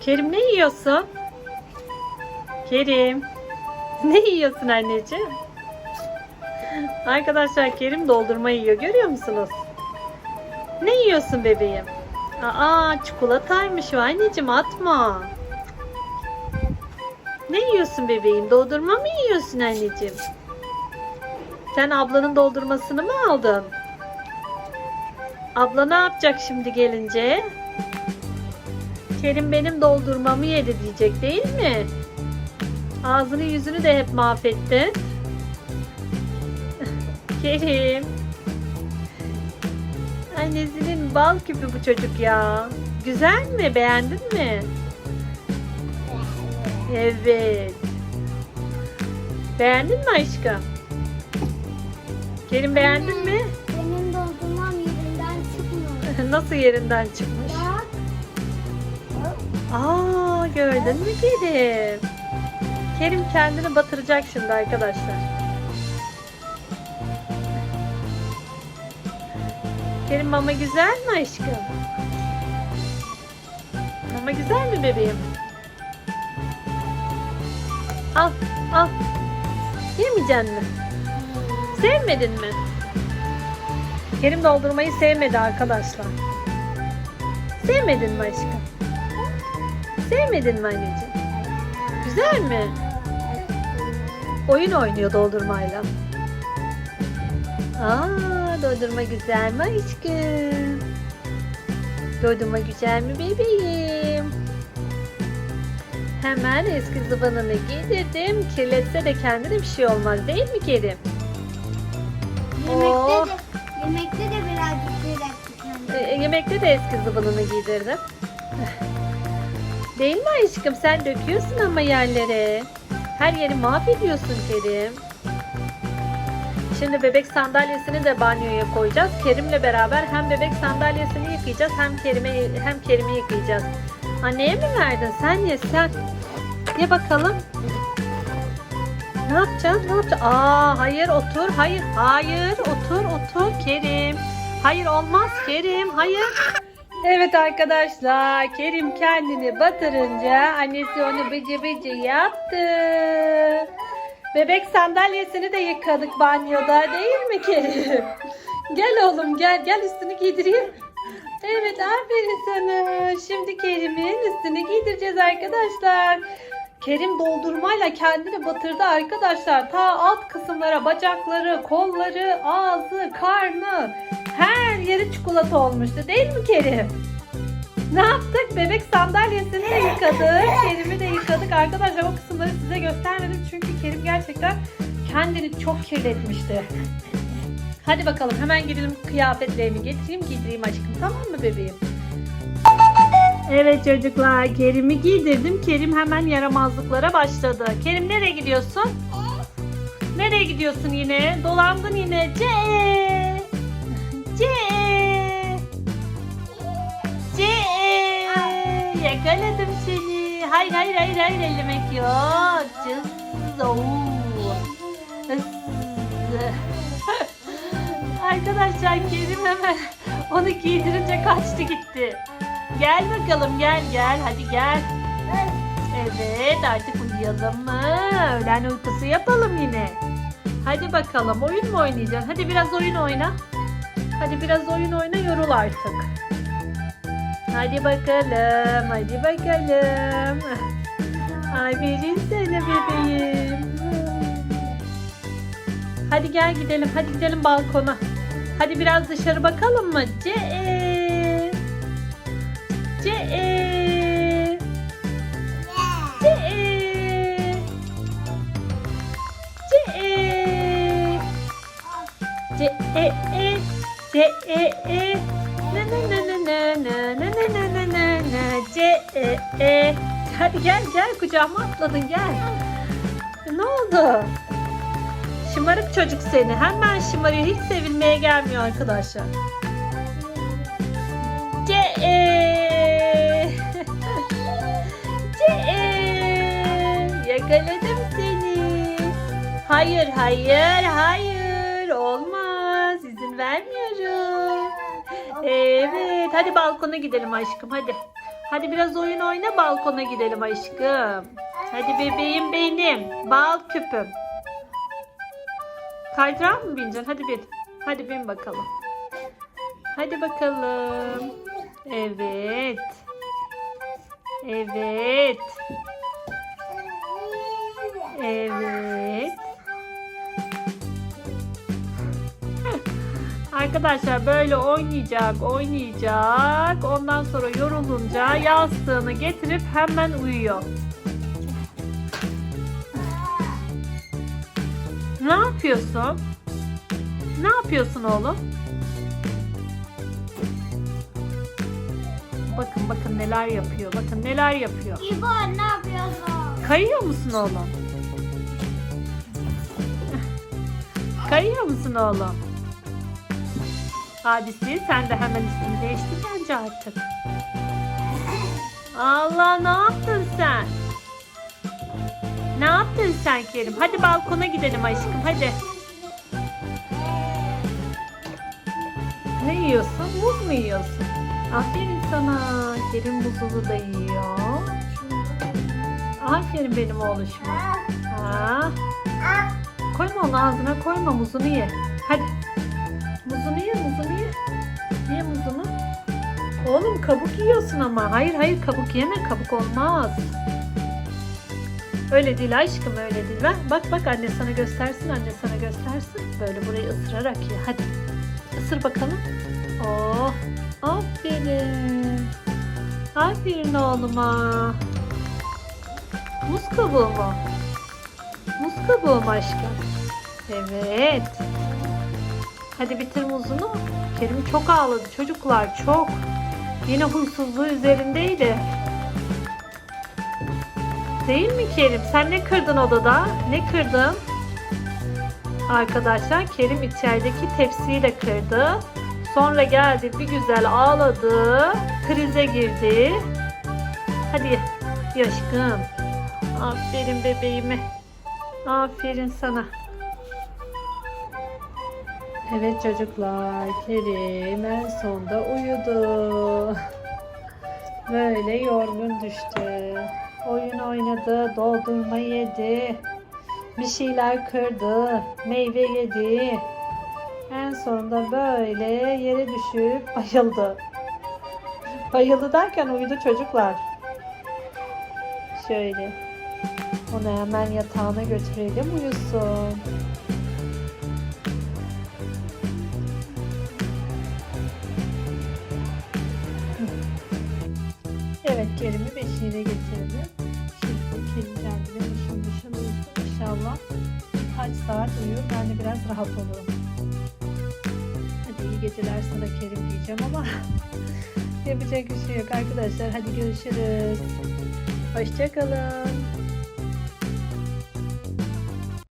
Kerim ne yiyorsun? Kerim. Ne yiyorsun anneciğim? Arkadaşlar Kerim doldurma yiyor. Görüyor musunuz? Ne yiyorsun bebeğim? Aa çikolataymış o anneciğim atma. Ne yiyorsun bebeğim? Doldurma mı yiyorsun anneciğim? Sen ablanın doldurmasını mı aldın? Abla ne yapacak şimdi gelince? Kerim benim doldurmamı yedi diyecek değil mi? Ağzını yüzünü de hep mahvettin. Kerim. Annesinin bal gibi bu çocuk ya. Güzel mi? Beğendin mi? Evet. Beğendin mi aşkım? Kerim beğendin mi? Benim doldurmam yerinden çıkmıyor. Nasıl yerinden çıkmış? Aa gördün mü Kerim? Kerim kendini batıracak şimdi arkadaşlar. Kerim mama güzel mi aşkım? Mama güzel mi bebeğim? Al al. Yemeyeceksin mi? Sevmedin mi? Kerim doldurmayı sevmedi arkadaşlar. Sevmedin mi aşkım? Sevmedin mi anneciğim? Güzel mi? Oyun oynuyor doldurmayla. Aa, doldurma güzel mi aşkım? Doldurma güzel mi bebeğim? Hemen eski zıbanını giydirdim. Kirletse de kendine bir şey olmaz değil mi Kerim? Yemekte de, yemekte de birazcık relax E, yemekte de eski zıbanını giydirdim. Değil mi aşkım? Sen döküyorsun ama yerlere. Her yeri mahvediyorsun Kerim. Şimdi bebek sandalyesini de banyoya koyacağız. Kerim'le beraber hem bebek sandalyesini yıkayacağız hem Kerim'i hem Kerim'i yıkayacağız. Anneye mi verdin? Sen ye sen. Ye bakalım. Ne yapacağız? Ne yapacağız? Aa hayır otur. Hayır. Hayır otur otur Kerim. Hayır olmaz Kerim. Hayır. Evet arkadaşlar Kerim kendini batırınca annesi onu bıcı bıcı yaptı. Bebek sandalyesini de yıkadık banyoda değil mi Kerim? Gel oğlum gel gel üstünü giydireyim. Evet aferin sana. Şimdi Kerim'in üstünü giydireceğiz arkadaşlar. Kerim doldurmayla kendini batırdı arkadaşlar. Ta alt kısımlara bacakları, kolları, ağzı, karnı her yeri çikolata olmuştu değil mi Kerim? Ne yaptık? Bebek sandalyesini de yıkadık. Kerim'i de yıkadık. Arkadaşlar o kısımları size göstermedim. Çünkü Kerim gerçekten kendini çok kirletmişti. Hadi bakalım hemen gidelim kıyafetlerimi getireyim giydireyim aşkım. Tamam mı bebeğim? Evet çocuklar Kerim'i giydirdim. Kerim hemen yaramazlıklara başladı. Kerim nereye gidiyorsun? Nereye gidiyorsun yine? Dolandın yine. C. Hayır hayır hayır hayır ellemek yok. Arkadaşlar Kerim hemen onu giydirince kaçtı gitti. Gel bakalım gel gel hadi gel. Evet artık uyuyalım mı? Öğlen uykusu yapalım yine. Hadi bakalım oyun mu oynayacaksın? Hadi biraz oyun oyna. Hadi biraz oyun oyna yorul artık. Hadi bakalım hadi bakalım. Aferin sana bebeğim. Hadi gel gidelim hadi gidelim balkona. Hadi biraz dışarı bakalım mı? Ce E C E C E C E E C E E Hadi gel gel kucağıma atladın gel. Ne oldu? Şımarık çocuk seni. Hemen şımarıyor. Hiç sevilmeye gelmiyor arkadaşlar. C E C E Yakaladım seni. Hayır, hayır, hayır. Olmaz. İzin vermiyorum. Evet. Hadi balkona gidelim aşkım. Hadi. Hadi biraz oyun oyna balkona gidelim aşkım. Hadi bebeğim benim. Bal küpüm. Kaydırağa mı bineceksin? Hadi bin. Hadi bin bakalım. Hadi bakalım. Evet. Evet. Evet. Arkadaşlar böyle oynayacak, oynayacak. Ondan sonra yorulunca yastığını getirip hemen uyuyor. Ne yapıyorsun? Ne yapıyorsun oğlum? Bakın bakın neler yapıyor. Bakın neler yapıyor. İbo ne yapıyorsun? Kayıyor musun oğlum? Kayıyor musun oğlum? Abisi sen de hemen üstünü değiştir bence artık. Allah ne yaptın sen? Ne yaptın sen Kerim? Hadi balkona gidelim aşkım hadi. Ne yiyorsun? Muz mu yiyorsun? Aferin sana. Kerim muzunu da yiyor. Aferin benim oğluşuma. Ha. Koyma onu ağzına koyma muzunu ye. Hadi. Muzunu ye muzunu ye. Muzunu. Oğlum kabuk yiyorsun ama. Hayır hayır kabuk yeme kabuk olmaz. Öyle değil aşkım öyle değil. Ver, bak bak anne sana göstersin anne sana göstersin. Böyle burayı ısırarak ye. Hadi. Isır bakalım. Oh. Aferin. Aferin oğluma. Muz kabuğu mu? Muz kabuğu mu aşkım? Evet. Hadi bitir muzunu. Kerim çok ağladı çocuklar çok. Yine huysuzluğu üzerindeydi. Değil mi Kerim? Sen ne kırdın odada? Ne kırdın? Arkadaşlar Kerim içerideki tepsiyi de kırdı. Sonra geldi bir güzel ağladı. Krize girdi. Hadi yaşkım. Aferin bebeğime. Aferin sana. Evet çocuklar, Kerim en sonda uyudu. Böyle yorgun düştü. Oyun oynadı, doldurma yedi. Bir şeyler kırdı, meyve yedi. En sonunda böyle yere düşüp bayıldı. Bayıldı derken uyudu çocuklar. Şöyle. Onu hemen yatağına götürelim uyusun. Evet Kerim'i beşiğine getirdim. Şimdi geldi ve mışıl mışıl uyusun inşallah. Birkaç saat uyur ben de biraz rahat olurum. Hadi iyi geceler sana Kerim diyeceğim ama yapacak bir şey yok arkadaşlar. Hadi görüşürüz. Hoşçakalın.